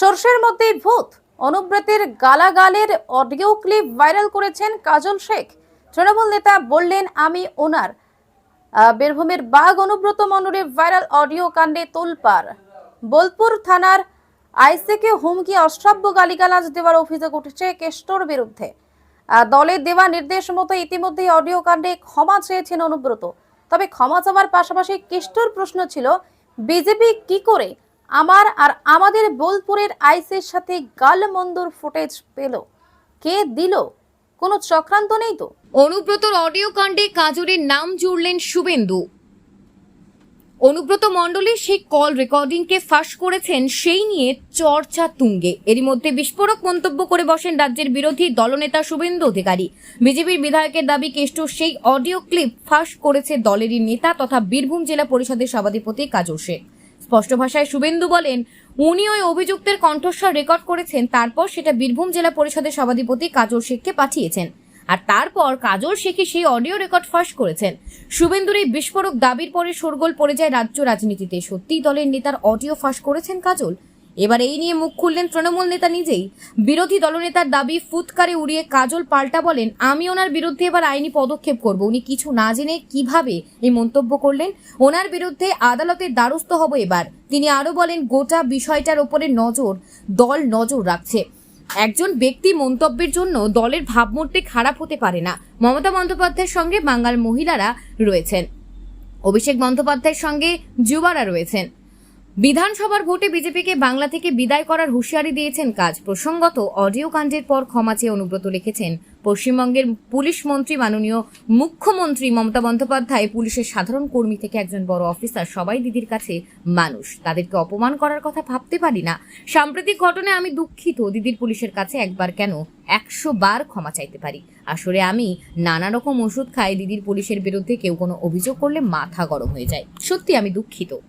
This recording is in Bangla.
সর্ষের মধ্যে ভূত। অনুব্রতের গালাগালের অডিও ক্লিপ ভাইরাল করেছেন কাজল শেখ। তৃণমূল নেতা বললেন, আমি ওনার। বীরভূমের বাঘ অনুব্রত মণ্ডলের ভাইরাল অডিও কাণ্ডে তোলপাড়। বোলপুর থানার আইসিকে হুমকি, অশ্রাব্য গালিগালাজ দেওয়ার অভিযোগ উঠেছে কেষ্টর বিরুদ্ধে। দলের দেওয়া নির্দেশ মতো ইতিমধ্যেই অডিও কাণ্ডে ক্ষমা চেয়েছেন অনুব্রত। তবে ক্ষমা চাওয়ার পাশাপাশি কেষ্টর প্রশ্ন ছিল, বিজেপি কি করে আমার আর আমাদের বোলপুরের আইসের সাথে গালমন্দর ফুটেজ পেল। কে দিল? কোনো চক্রান্ত নেই তো? অনুব্রতর অডিও কাণ্ডে কাজরের নাম জুড়লেন শুভেন্দু। অনুব্রত মণ্ডলের সেই কল রেকর্ডিংকে ফাঁস করেছেন, সেই নিয়ে চর্চা তুঙ্গে। এরই মধ্যে বিস্ফোরক মন্তব্য করে বসেন রাজ্যের বিরোধী দলনেতা শুভেন্দু অধিকারী। বিজেপির বিধায়কের দাবি কেষ্ট সেই অডিও ক্লিপ ফাঁস করেছে দলেরই নেতা তথা বীরভূম জেলা পরিষদের সভাধিপতি কাজল শেখ। স্পষ্ট ভাষায় শুভেন্দু বলেন, উনি ওই অভিযুক্তের কণ্ঠস্বর রেকর্ড করেছেন, তারপর সেটা বীরভূম জেলা পরিষদের সভাধিপতি কাজল শেখকে পাঠিয়েছেন। আর তারপর কাজল শেখই সেই অডিও রেকর্ড ফাঁস করেছেন। শুভেন্দুর এই বিস্ফোরক দাবির পরে শোরগোল পড়ে যায় রাজ্য রাজনীতিতে। সত্যিই দলের নেতার অডিও ফাঁস করেছেন কাজল? এবার এই নিয়ে মুখ খুললেন তৃণমূল নেতা নিজেই। বিরোধী দলনেতার দাবি, ফুৎকারে উড়িয়ে কাজল পাল্টা বলেন, আমি ওনার বিরুদ্ধে এবার আইনি পদক্ষেপ করব। উনি কিছু না জেনে কীভাবে এই মন্তব্য করলেন? ওনার বিরুদ্ধে আদালতের দ্বারস্থ হব এবার। তিনি আরও বলেন, গোটা বিষয়টার ওপরে নজর, দল নজর রাখছে। একজন ব্যক্তি মন্তব্যের জন্য দলের ভাবমূর্তি খারাপ হতে পারে না। মমতা বন্দ্যোপাধ্যায়ের সঙ্গে বাঙাল মহিলারা রয়েছেন। অভিষেক বন্দ্যোপাধ্যায়ের সঙ্গে যুবারা রয়েছেন। বিধানসভার ভোটে বিজেপিকে বাংলা থেকে বিদায় করার হুঁশিয়ারি দিয়েছেন কাজ। প্রসঙ্গত, অডিও কাণ্ডের পর ক্ষমা চেয়ে অনুব্রত লিখেছেন পশ্চিমবঙ্গের পুলিশ মন্ত্রী মাননীয় মুখ্যমন্ত্রী মমতা বন্দ্যোপাধ্যায়, পুলিশের সাধারণ কর্মী থেকে একজন বড় অফিসার, সবাই দিদির কাছে মানুষ। তাদেরকে অপমান করার কথা ভাবতে পারি না। সাম্প্রতিক ঘটনায় আমি দুঃখিত, দিদির পুলিশের কাছে একবার কেন একশো বার ক্ষমা চাইতে পারি। আসলে আমি নানা রকম ওষুধ খাই, দিদির পুলিশের বিরুদ্ধে কেউ কোনো অভিযোগ করলে মাথা গরম হয়ে যায়। সত্যি আমি দুঃখিত।